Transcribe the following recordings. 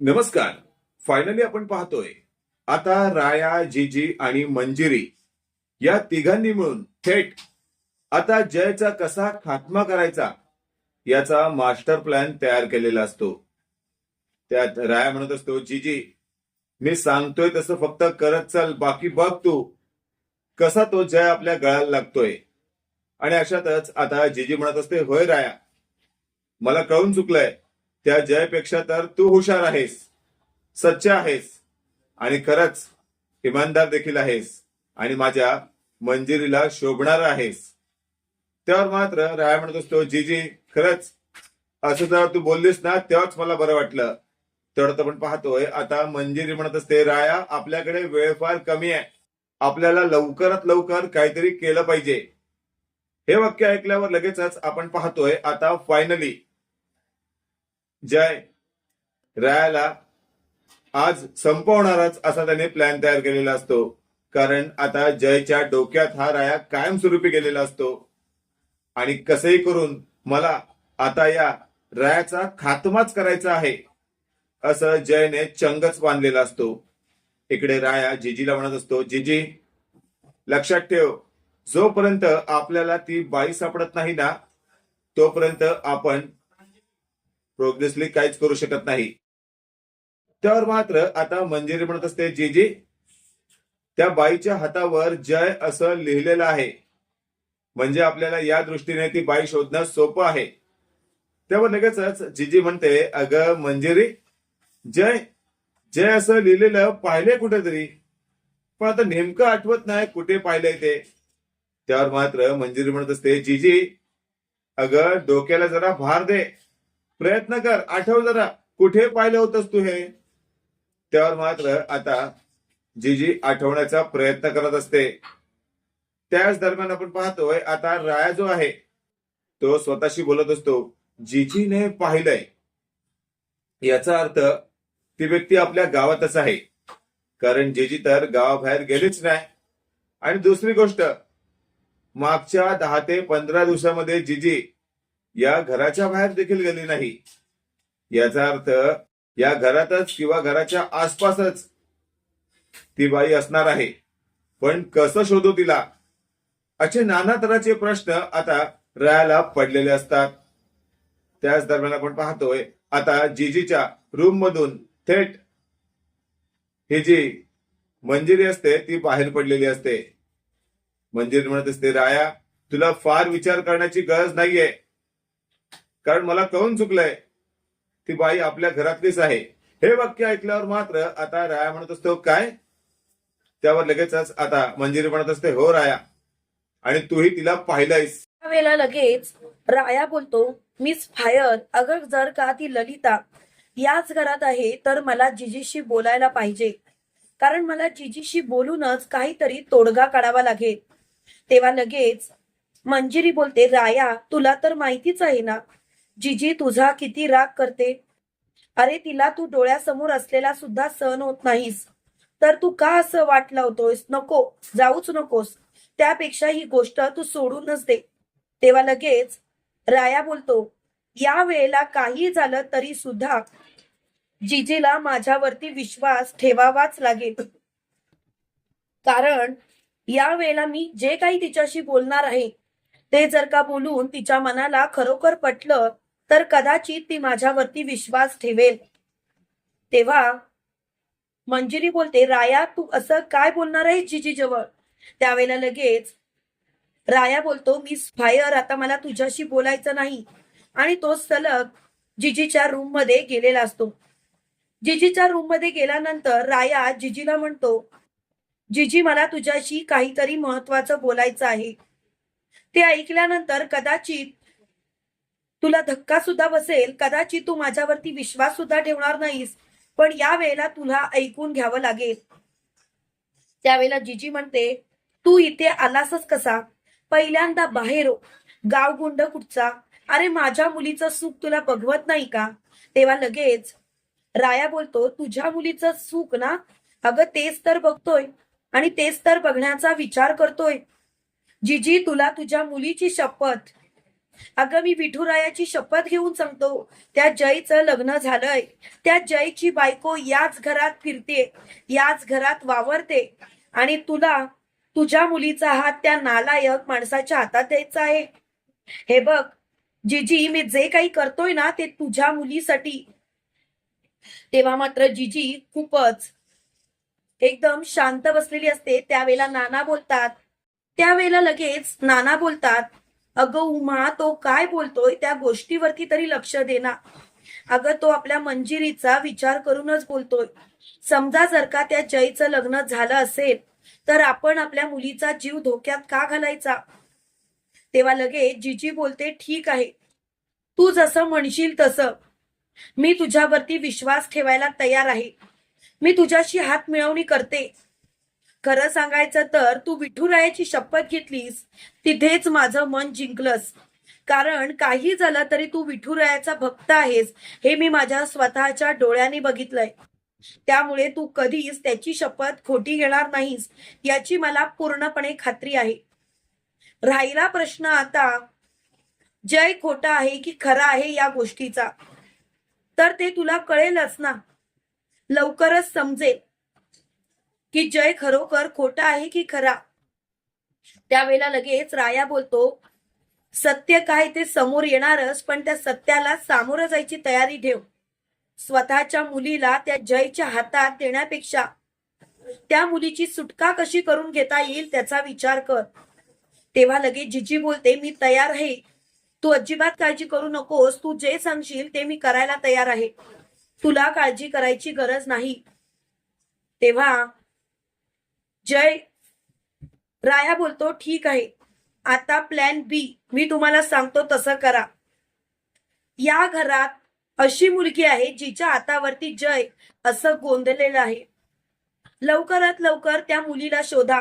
नमस्कार. फायनली आपण पाहतोय. आता राया जीजी आणि मंजिरी या तिघांनी मिळून थेट आता जयचा कसा खात्मा करायचा याचा मास्टर प्लॅन तयार केलेला असतो. त्यात राया म्हणत असतो जीजी मी सांगतोय तसं फक्त करत चल बाकी बघ तू कसा तो जय आपल्या गळाला लागतोय. आणि अशातच आता जीजी म्हणत असते होय राया मला कळून चुकलंय. त्या जयपेक्षा तर तू हुशार आहेस सच्चा आहेस आणि खरंच इमानदार देखील आहेस आणि माझ्या मंजिरीला शोभणार आहेस. त्यावर मात्र राया म्हणत असतो जी जी खरंच असं जर तू बोललीस ना तेव्हाच मला बरं वाटलं. तेवढं आपण पाहतोय आता मंजिरी म्हणत असते राया आपल्याकडे वेळ फार कमी आहे. आपल्याला लवकरात लवकर काहीतरी केलं पाहिजे. हे वाक्य ऐकल्यावर लगेचच आपण पाहतोय आता फायनली जय रायाला आज संपवणारच असा त्याने प्लॅन तयार केलेला असतो. कारण आता जयच्या डोक्यात हा राया कायमस्वरूपी गेलेला असतो. आणि कसंही करून मला आता या रायाचा खात्माच करायचा आहे असं जयने चंगच बांधलेला असतो. इकडे राया जिजीला म्हणत असतो जिजी लक्षात ठेव जोपर्यंत आपल्याला ती बाई सापडत नाही ना तोपर्यंत आपण प्रोग्रेसली काहीच करू शकत नाही. त्यावर मात्र आता मंजिरी म्हणत असते जीजी त्या बाईच्या हातावर जय असं लिहिलेलं आहे. म्हणजे आपल्याला या दृष्टीने ती बाई शोधणं सोपं आहे. तेव्हा लगेचच जीजी म्हणते अगं मंजिरी जय जय असं लिहिलेलं पाहिलंय कुठेतरी पण आता नेमकं आठवत नाही कुठे पाहिलंय ते. त्यावर मात्र मंजिरी म्हणत असते जीजी अगं डोक्याला जरा भार दे. प्रयत्न कर आठव जरा कुठे पाहिलं होतंस तू हे? त्यावर मात्र आता जीजी आठवण्याचा प्रयत्न करत असते. त्याच दरम्यान आपण पाहतोय आता राया जो आहे तो स्वतःशी बोलत असतो जीजीने पाहिलंय. याचा अर्थ ती व्यक्ती आपल्या गावातच आहे. कारण जीजी तर गावाबाहेर गेलीच नाही. आणि दुसरी गोष्ट मागच्या दहा ते पंधरा दिवसामध्ये जीजी या घराच्या बाहेर देखील गेली नाही. याचा अर्थ या घरातच किंवा घराच्या आसपासच ती बाई असणार आहे. पण कसं शोधू तिला? असे नाना तऱ्हाचे प्रश्न आता रायाला पडलेले असतात. त्याच दरम्यान आपण पाहतोय आता जीजीच्या रूम मधून थेट ही जी मंजिरी असते ती बाहेर पडलेली असते. मंजिरी म्हणत असते राया तुला फार विचार करण्याची गरज नाहीये. कारण मला कळून चुकलंय ती बाई आपल्या घरातलीच आहे. हे वाक्य ऐकल्यावर मात्र आता राया म्हणत असतो काय? त्यावर लगेचच आता मंजिरी म्हणत असते हो राया आणि तूही तिला पाहिलंयस. वेळेला लगेच राया बोलतो मिस फायर अगर जर का ती ललिता याच घरात आहे तर मला जिजीशी बोलायला पाहिजे. कारण मला जिजीशी बोलूनच काहीतरी तोडगा काढावा लागेल. तेव्हा लगेच मंजिरी बोलते राया तुला तर माहितीच आहे ना जिजी तुझा किती राग करते? अरे तिला तू डोळ्यासमोर असलेला सुद्धा सहन होत नाहीस. तर तू का असं वाट लावतोयस? नको जाऊच नकोस. त्यापेक्षा ही गोष्ट तू सोडूनच दे. तेव्हा लगेच राया बोलतो या वेळेला काही झालं तरी सुद्धा जिजीला माझ्यावरती विश्वास ठेवावाच लागेल. कारण या वेळेला मी जे काही तिच्याशी बोलणार आहे ते जर का बोलून तिच्या मनाला खरोखर पटलं तर कदाचित ती माझ्यावरती विश्वास ठेवेल. तेव्हा मंजिरी बोलते राया तू असं काय बोलणार आहे जिजी जवळ त्यावेळेला लगेच राया बोलतो मी फायर आता मला तुझ्याशी बोलायचं नाही. आणि तो सलग जिजीच्या रूममध्ये गेलेला असतो. जिजीच्या रूममध्ये गेल्यानंतर राया जिजीला म्हणतो जिजी मला तुझ्याशी काहीतरी महत्वाचं बोलायचं आहे. ते ऐकल्यानंतर कदाचित तुला धक्का सुद्धा बसेल कदाचित तू माझ्यावरती विश्वास सुद्धा ठेवणार नाहीस पण या वेळेला तुला ऐकून घ्यावं लागेल. त्यावेळेला जिजी म्हणते तू इथे आलासच कसा? पहिल्यांदा बाहेर गावगुंड कुठचा? अरे माझ्या मुलीचं सुख तुला बघवत नाही का? तेव्हा लगेच राया बोलतो तुझ्या मुलीचं सुख ना? अगं तेच तर बघतोय आणि तेच तर बघण्याचा विचार करतोय. जिजी तुला तुझ्या मुलीची शपथ अगं मी विठुरायाची शपथ घेऊन सांगतो. त्या जयचं लग्न झालंय. त्या जयची बायको याच घरात फिरते याच घरात वावरते. आणि तुला तुझ्या मुलीचा हात त्या नालायक माणसाच्या हातात द्यायचा आहे. हे बघ जिजी मी जे काही करतोय ना ते तुझ्या मुलीसाठी. तेव्हा मात्र जिजी खूपच एकदम शांत बसलेली असते. त्यावेळेला नाना बोलतात. त्यावेळेला लगेच नाना बोलतात. अगं उमा तो काय बोलतोय त्या गोष्टीवरती तरी लक्ष दे ना. अगं तो आपल्या मंजिरीचा विचार करूनच बोलतोय. समजा जर का त्या जयचं लग्न झालं असेल तर आपण आपल्या मुलीचा जीव धोक्यात का घालायचा? तेव्हा लगे जीजी बोलते ठीक आहे. तू जसं म्हणशील तसं. मी तुझ्यावरती विश्वास ठेवायला तयार आहे. मी तुझ्याशी हात मिळवणी करते. खरं सांगायचं तर तू विठुरायाची शपथ घेतलीस तिथेच माझं मन जिंकलंस. कारण काही झालं तरी तू विठुरायाचा भक्त आहेस हे मी माझ्या स्वतःच्या डोळ्यांनी बघितलंय. त्यामुळे तू कधीच त्याची शपथ खोटी घेणार नाहीस याची मला पूर्णपणे खात्री आहे. राहिला प्रश्न आता जय खोटा आहे की खरा आहे या गोष्टीचा? तर ते तुला कळेलच ना. लवकरच समजेल. की जय खरोखर खोटा आहे की खरा? त्यावेळेला लगेच राया बोलतो सत्य काय ते समोर येणारच पण त्या सत्याला सामोरं जायची तयारी ठेव. स्वतःच्या मुलीला त्या जयच्या हातात देण्यापेक्षा. त्या मुलीची सुटका कशी करून घेता येईल त्याचा विचार कर. तेव्हा लगेच जिजी बोलते मी तयार आहे. तू अजिबात काळजी करू नकोस. तू जे सांगशील ते मी करायला तयार आहे. तुला काळजी करायची गरज नाही. तेव्हा जय. राया बोलतो ठीक आहे. आता प्लॅन बी मी तुम्हाला सांगतो तसं करा. या घरात अशी मुलगी आहे जिच्या हातावरती जय असं गोंधलेलं आहे. लवकरात लवकर त्या मुलीला शोधा.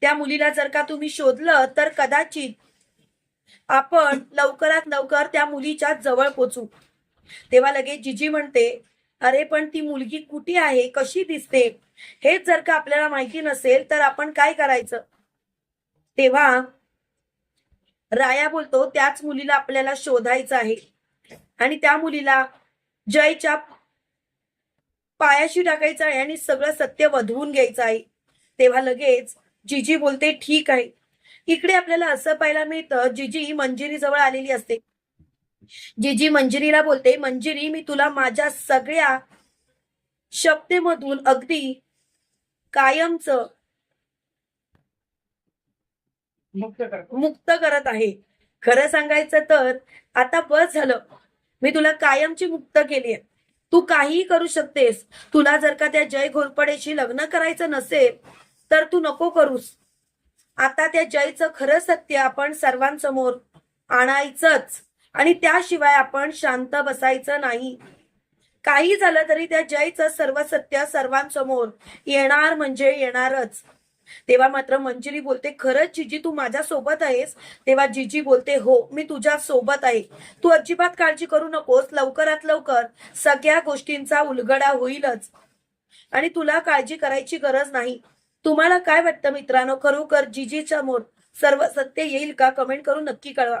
त्या मुलीला जर का तुम्ही शोधलं तर कदाचित आपण लवकरात लवकर त्या मुलीच्या जवळ पोचू. तेव्हा लगेच जिजी म्हणते अरे पण ती मुलगी कुठे आहे? कशी दिसते? हेच जर का आपल्याला माहिती नसेल तर आपण काय करायचं? तेव्हा राया बोलतो त्याच मुलीला आपल्याला शोधायचं आहे. आणि त्या मुलीला जयच्या पायाशी टाकायचं आहे आणि सगळं सत्य वधवून घ्यायचं आहे. तेव्हा लगेच जिजी बोलते ठीक आहे. इकडे आपल्याला असं पाहायला मिळतं जिजी मंजिरी जवळ आलेली असते. जिजी मंजिरीला बोलते मंजिरी मी तुला माझ्या सगळ्या शक्तीमधून अगदी कायमच मुक्त करत आहे. खरं सांगायचं तर आता बस झालं. मी तुला कायमची मुक्त केली आहे. तू काहीही करू शकतेस. तुला जर का त्या जय घोरपडेशी लग्न करायचं नसेल तर तू नको करूस. आता त्या जयचं खरं सत्य आपण सर्वांसमोर आणायचंच. आणि त्याशिवाय आपण शांत बसायचं नाही. काही झालं तरी त्या जयचं सर्व सत्य सर्वांसमोर येणार म्हणजे येणारच. तेव्हा मात्र मंजिरी बोलते खरंच जिजी तू माझ्या सोबत आहेस? तेव्हा जिजी बोलते हो मी तुझ्या सोबत आहे. तू अजिबात काळजी करू नकोस. लवकरात लवकर सगळ्या गोष्टींचा उलगडा होईलच. आणि तुला काळजी करायची गरज नाही. तुम्हाला काय वाटतं मित्रांनो? खरोखर जिजी समोर सर्व सत्य येईल का? कमेंट करून नक्की कळवा.